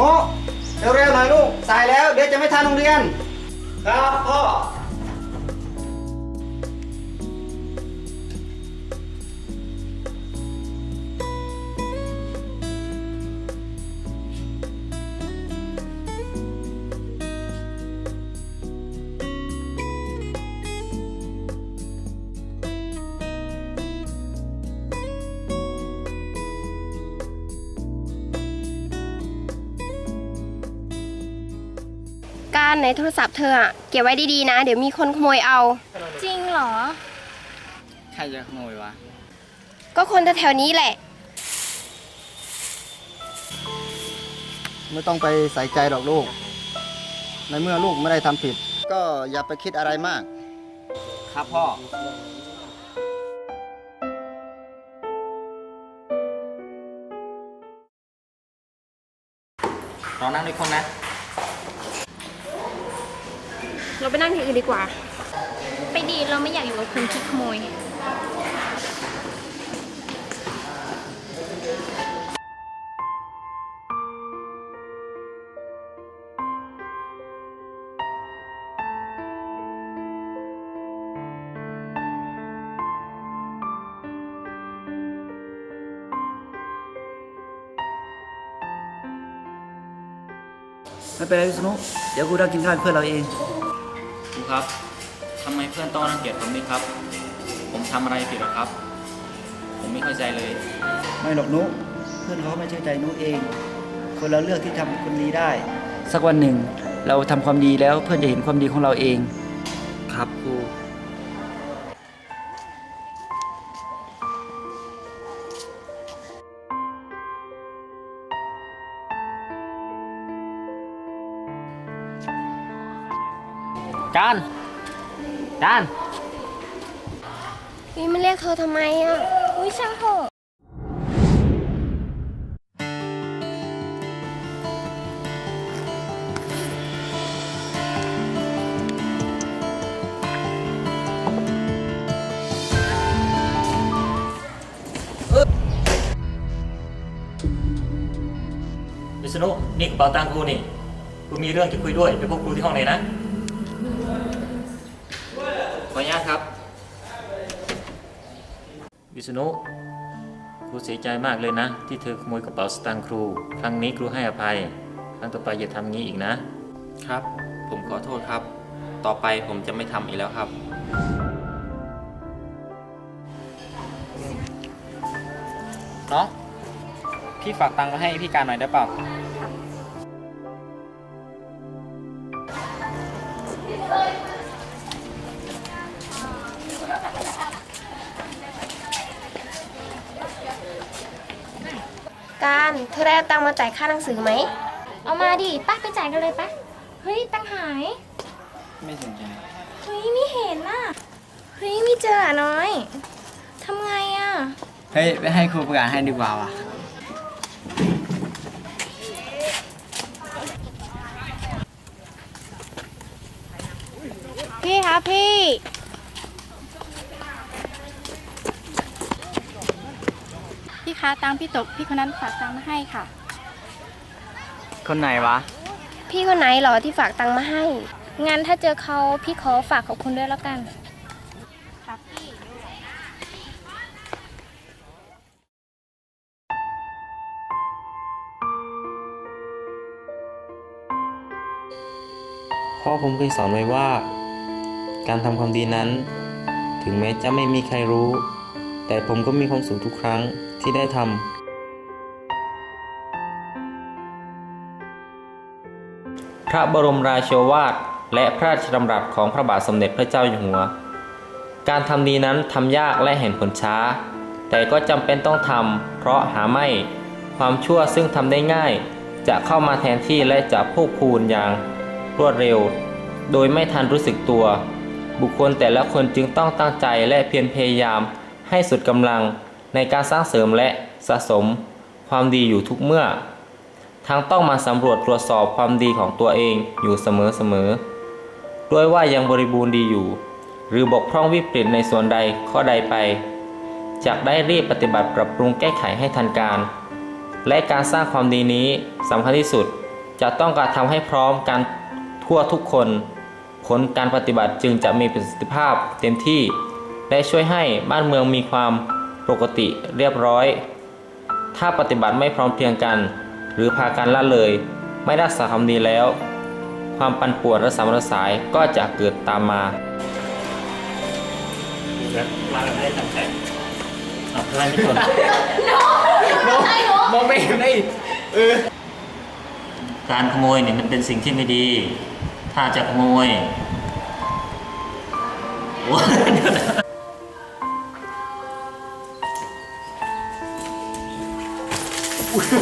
โน้เร็วๆหน่อยลูกสายแล้วเดี๋ยวจะไม่ทันโรงเรียน ครับพ่อ การในโทรศัพท์เธออะเก็บไว้ดีๆนะ เดี๋ยวมีคนขโมยเอา จริงเหรอ ใครจะขโมยวะ ก็คนแถวๆนี้แหละ ไม่ต้องไปใส่ใจหรอกลูก ในเมื่อลูกไม่ได้ทำผิด ก็อย่าไปคิดอะไรมาก ครับพ่อรอนั่งด้วยคนนะ เราไปนั่งที่อื่นดีกว่า ไปดีเราไม่อยากอยู่กับคนที่ขโมย ไม่เป็นไรวิษณุเดี๋ยวกูได้กินข้าวเพื่อนเราเอง ครูครับทำไมเพื่อนต้องรังเกียจผมนี่ครับ ผมทำอะไรผิดหรอครับ ผมไม่เข้าใจเลย ไม่หรอกนุเพื่อนเขาไม่เชื่อใจนุเอง คนเราเลือกที่ทำคนดีได้ สักวันหนึ่ง เราทำความดีแล้วเพื่อนจะเห็นความดีของเราเอง ครับครู การการนี่มันเรียกเธอทำไมอะ อุ้ยช่างเถอะวิษณุนี่กระเป๋าตังค์ครูนี่ครูมีเรื่องจะคุยด้วยไปพบครูที่ห้องเลยนะ ขออนุญาตครับ วิษณุครูเสียใจมากเลยนะ ที่เธอขโมยกระเป๋าสตางค์ครู ครั้งนี้ครูให้อภัย ครั้งต่อไปอย่าทำงี้อีกนะ ครับ ผมขอโทษครับ ต่อไปผมจะไม่ทำอีกแล้วครับ น้อง พี่ฝากตังค์มาให้พี่การหน่อยได้เปล่า การเธอได้เอาตังค์มาจ่ายค่าหนังสือไหม เอามาดิป้าไปจ่ายกันเลยปะเฮ้ยตังค์หาย ไม่สนใจเฮ้ยไม่เห็นน่ะเฮ้ยไม่เจออะน้อยทำไงอะ เฮ้ยไปให้ครูประกาศให้ดีกว่าว่ะพี่คะพี่ พี่คะ ตังค์พี่ตกพี่คนนั้นฝากตังค์มาให้ค่ะ คนไหนวะ พี่คนไหนเหรอที่ฝากตังค์มาให้ งั้นถ้าเจอเขาพี่ขอฝากขอบคุณด้วยแล้วกัน ครับพี่พ่อผมเคยสอนไว้ว่า การทำความดีนั้น ถึงแม้จะไม่มีใครรู้ แต่ผมก็มีความสุขทุกครั้งที่ได้ทำ พระบรมราโชวาท และพระราชดำรัสของพระบาทสมเด็จพระเจ้าอยู่หัว การทำดีนั้นทำยากและเห็นผลช้า แต่ก็จำเป็นต้องทำเพราะหาไม่ความชั่วซึ่งทำได้ง่าย จะเข้ามาแทนที่และจะพูกพูนอย่างรวดเร็ว โดยไม่ทันรู้สึกตัว บุคคลแต่ละคนจึงต้องตั้งใจและเพียรพยายาม ให้สุดกำลังในการสร้างเสริมและสะสมความดีอยู่ทุกเมื่อ ทั้งต้องมาสำรวจตรวจสอบความดีของตัวเองอยู่เสมอๆด้วยว่ายังบริบูรณ์ดีอยู่ หรือบกพร่องวิปริตในส่วนใดข้อใดไปจากได้รีบปฏิบัติปรับปรุงแก้ไขให้ทันการ และการสร้างความดีนี้สำคัญที่สุดจะต้องการทำให้พร้อมกันทั่วทุกคน ผลการปฏิบัติจึงจะมีประสิทธิภาพเต็มที่ และช่วยให้บ้านเมืองมีความปกติเรียบร้อย ถ้าปฏิบัติไม่พร้อมเพรียงกัน หรือพากันละเลย ไม่รักษาคำดีแล้ว ความปั่นป่วนและสามรสายก็จะเกิดตามมามาแบบไม่ได้ตั้งใจเอาอะไรไม่สนมองไม่เห็นได้การขโมยเนี่ยมันเป็นสิ่งที่ไม่ดี ถ้าจะขโมยโอ้ 我是